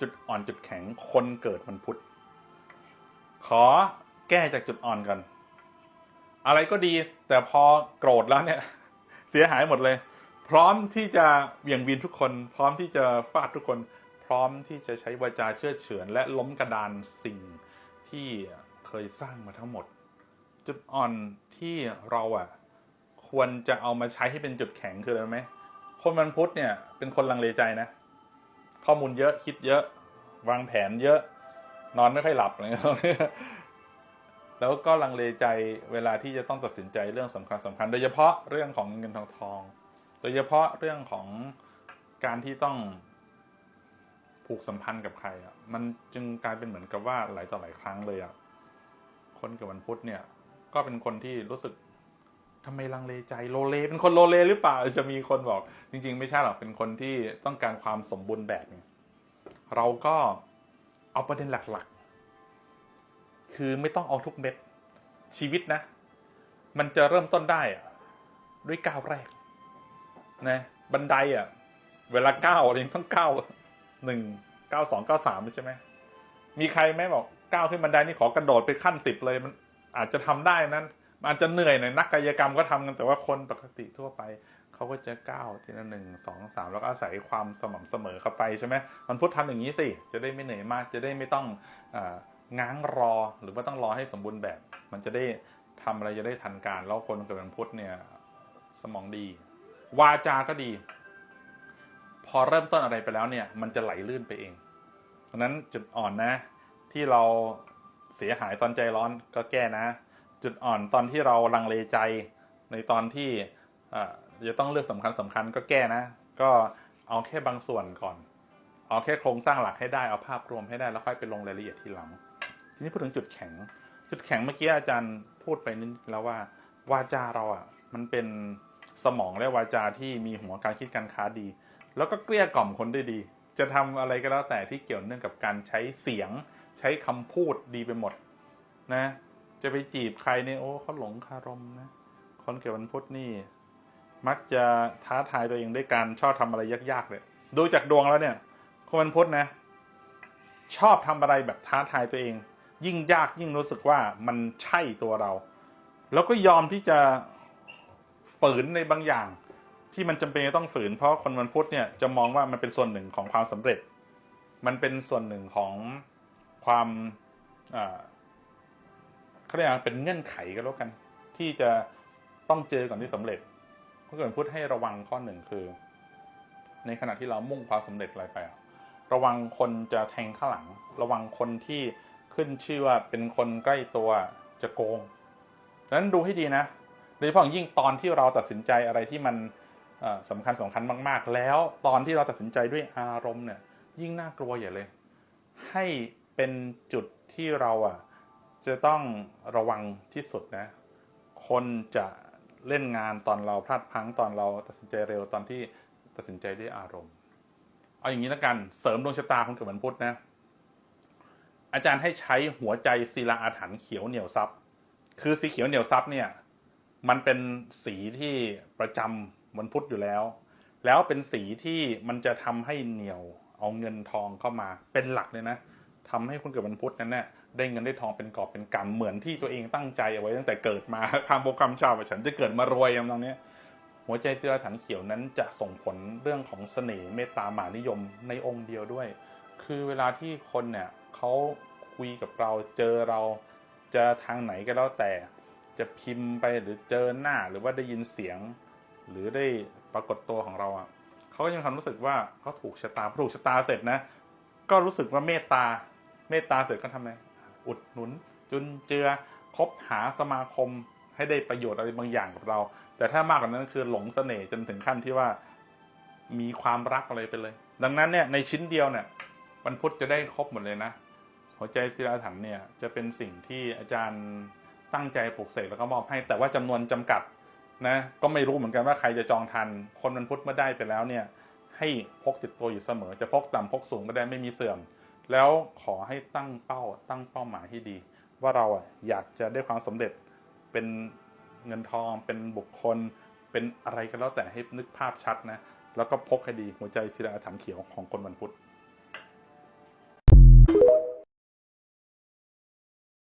จุดอ่อนจุดแข็งคนเกิดวันพุธขอแก้จากจุดอ่อนกัน อะไรก็ดี แต่พอโกรธแล้วเนี่ย เสียหายหมดเลย พร้อมที่จะเบี่ยงบินทุกคน พร้อมที่จะฟาดทุกคน พร้อมที่จะใช้วาจาเชื่อเฉือน และล้มกระดานสิ่งที่เคยสร้างมาทั้งหมด จุดอ่อนที่เราอะ ควรจะเอามาใช้ให้เป็นจุดแข็งคืออะไรไหมคนวันพุธเนี่ยเป็นคนลังเลใจนะ ข้อมูลเยอะคิดเยอะ วางแผนเยอะ นอนไม่ค่อยหลับอะไรเงี้ยแล้วก็ลังเลใจเวลาที่จะต้องตัดสินใจเรื่องสำคัญสำคัญ โดยเฉพาะเรื่องของเงินทองทอง โดยเฉพาะเรื่องของการที่ต้องผูกสัมพันธ์กับใครอะ มันจึงกลายเป็นเหมือนกับว่าหลายต่อหลายครั้งเลยอะ คนเกิดวันพุธเนี่ย ก็เป็นคนที่รู้สึก ทำไมลังเลใจโลเลเป็นคนโลเลหรือเปล่าจะมีคนบอก จริง ๆ ไม่ใช่หรอกเป็นคนที่ต้องการความสมบูรณ์แบบ เราก็เอาประเด็นหลักๆ คือไม่ต้องเอาทุกเม็ดชีวิตนะ มันจะเริ่มต้นได้ด้วยก้าวแรกนะบันไดอะ เวลาก้าวยังต้องก้าวหนึ่งเก้าสองเก้าสามใช่ไหมมีใครไหมบอกก้าวขึ้นบันไดนี่ขอกระโดดไปขั้นสิบเลยมันอาจจะทำได้นั้น อาจจะเหนื่อยหน่อยนักกายกรรมก็ทำกันแต่ว่าคนปกติทั่วไปเขาก็จะก้าวทีละหนึ่งสองสามแล้วก็อาศัยความสม่ำเสมอเข้าไปใช่ไหมมันพุทธทำอย่างนี้สิจะได้ไม่เหนื่อยมาก จะได้ไม่ต้ององ้างรอหรือว่าต้องรอให้สมบูรณ์แบบ มันจะได้ทำอะไรจะได้ทันการแล้วคนเกิดวันพุทธเนี่ยสมองดี วาจาก็ดี พอเริ่มต้นอะไรไปแล้วเนี่ย มันจะไหลลื่นไปเองดังนั้นจุดอ่อนนะ ที่เราเสียหายตอนใจร้อนก็แก้นะ จุดอ่อนตอนที่เราลังเลใจในตอนที่จะต้องเลือกสำคัญสำคัญก็แก้นะ ก็เอาแค่บางส่วนก่อน เอาแค่โครงสร้างหลักให้ได้เอาภาพรวมให้ได้แล้วค่อยไปลงรายละเอียดทีหลัง ทีนี้พูดถึงจุดแข็ง จุดแข็งเมื่อกี้อาจารย์พูดไปนิดแล้วว่าวาจาเราอะมันเป็นสมองและวาจาที่มีหัวการคิดการค้าดี แล้วก็เกลี้ยกล่อมคนได้ดี จะทำอะไรก็แล้วแต่ที่เกี่ยวเนื่องกับการใช้เสียง ใช้คำพูดดีไปหมดนะ จะไปจีบใครเนี่ยโอ้เขาหลงคารมนะคนเกิดวันพุธนี่ มักจะท้าทายตัวเองด้วยการชอบทำอะไรยากๆเลยดูจากดวงแล้วเนี่ย คนวันพุธนะ ชอบทำอะไรแบบท้าทายตัวเอง ยิ่งยากยิ่งรู้สึกว่ามันใช่ตัวเรา แล้วก็ยอมที่จะฝืนในบางอย่าง ที่มันจำเป็นต้องฝืน เพราะคนวันพุธเนี่ยจะมองว่ามันเป็นส่วนหนึ่งของความสำเร็จ มันเป็นส่วนหนึ่งของความอ่า เขาเรียกว่าเป็นเงื่อนไขก็แล้วกัน ที่จะต้องเจอก่อนที่สำเร็จเพราะเกิดพุทธให้ระวังข้อหนึ่งคือ ในขณะที่เรามุ่งความสำเร็จอะไรไประวังคนจะแทงข้างหลัง ระวังคนที่ขึ้นชื่อว่าเป็นคนใกล้ตัวจะโกงดังนั้นดูให้ดีนะโดยเฉพาะยิ่งตอนที่เราตัดสินใจอะไรที่มันเอ่อสำคัญสำคัญมาก ๆ แล้วตอนที่เราตัดสินใจด้วยอารมณ์เนี่ย ยิ่งน่ากลัวอย่าเลย ให้เป็นจุดที่เราอะ จะต้องระวังที่สุดนะ คนจะเล่นงานตอนเราพลาดพังตอนเราตัดสินใจเร็วตอนที่ตัดสินใจด้วยอารมณ์ เอาอย่างนี้แล้วกันเสริมดวงชะตาคนเกิดวันพุธนะ อาจารย์ให้ใช้หัวใจศิลาอาถรรพ์เขียวเหนียวซับคือสีเขียวเหนียวซับเนี่ย มันเป็นสีที่ประจำวันพุธอยู่แล้ว แล้วเป็นสีที่มันจะทำให้เหนียวเอาเงินทองเข้ามาเป็นหลักเลยนะ ทำให้คนเกิดวันพุธนั้นเนี่ยได้เงินได้ทองเป็นกอบเป็นกำเหมือนที่ตัวเองตั้งใจเอาไว้ตั้งแต่เกิดมาคำโปรคำชาวฉันจะเกิดมารวยอย่างตรงนี้ยหัวใจศิลาถังเขียวนั้นจะส่งผลเรื่องของเสน่ห์เมตตาหมานิยมในองค์เดียวด้วย คือเวลาที่คนเนี่ยเขาคุยกับเราเจอเราจะทางไหนก็แล้วแต่ จะพิมพ์ไปหรือเจอหน้าหรือว่าได้ยินเสียง หรือได้ปรากฏตัวของเราอะเขาก็ยังความรู้สึกว่าเขาถูกชะตาถูกชะตาเสร็จนะ ก็รู้สึกว่าเมตตา เมตตาเสร็จก็ทำไงอุดหนุน จุนเจือคบหาสมาคมให้ได้ประโยชน์อะไรบางอย่างกับเรา แต่ถ้ามากกว่านั้นคือหลงเสน่ห์จนถึงขั้นที่ว่ามีความรักอะไรไปเลย ดังนั้นเนี่ยในชิ้นเดียวเนี่ยวันพุธจะได้ครบหมดเลยนะ หัวใจศิลาถันเนี่ยจะเป็นสิ่งที่อาจารย์ตั้งใจปลูกเสกแล้วก็มอบให้ แต่ว่าจำนวนจำกัดนะ ก็ไม่รู้เหมือนกันว่าใครจะจองทัน คนวันพุธเมื่อได้ไปแล้วเนี่ย ให้พกติดตัวอยู่เสมอ จะพกต่ำพกสูงก็ได้ไม่มีเสื่อม แล้วขอให้ตั้งเป้าตั้งเป้าหมายให้ดี ว่าเราอยากจะได้ความสำเร็จเป็นเงินทอง เป็นบุคคล เป็นอะไรก็แล้วแต่ให้นึกภาพชัดนะ แล้วก็พกให้ดีหัวใจศิลาถามเขียวของคนวันพุธ